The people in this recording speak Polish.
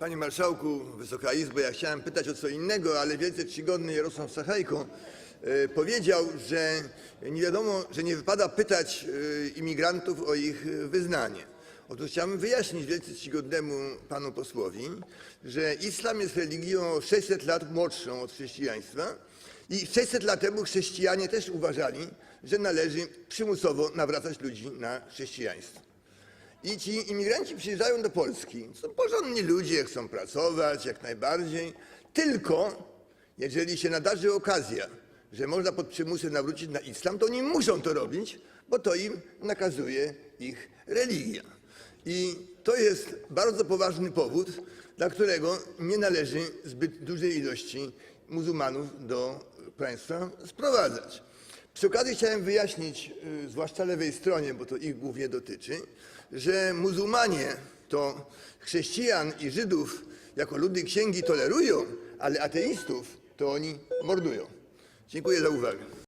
Panie Marszałku, Wysoka Izbo, ja chciałem pytać o co innego, ale wielce czcigodny Jarosław Sachajko e, powiedział, że nie wiadomo, że nie wypada pytać e, imigrantów o ich wyznanie. Otóż chciałbym wyjaśnić wielce czcigodnemu panu posłowi, że islam jest religią o 600 lat młodszą od chrześcijaństwa i 600 lat temu chrześcijanie też uważali, że należy przymusowo nawracać ludzi na chrześcijaństwo. I ci imigranci przyjeżdżają do Polski. Są porządni ludzie, chcą pracować jak najbardziej. Tylko jeżeli się nadarzy okazja, że można pod przymusem nawrócić na islam, to oni muszą to robić, bo to im nakazuje ich religia. I to jest bardzo poważny powód, dla którego nie należy zbyt dużej ilości muzułmanów do państwa sprowadzać. Przy okazji chciałem wyjaśnić, y, zwłaszcza lewej stronie, bo to ich głównie dotyczy, że muzułmanie to chrześcijan i Żydów jako ludy księgi tolerują, ale ateistów to oni mordują. Dziękuję za uwagę.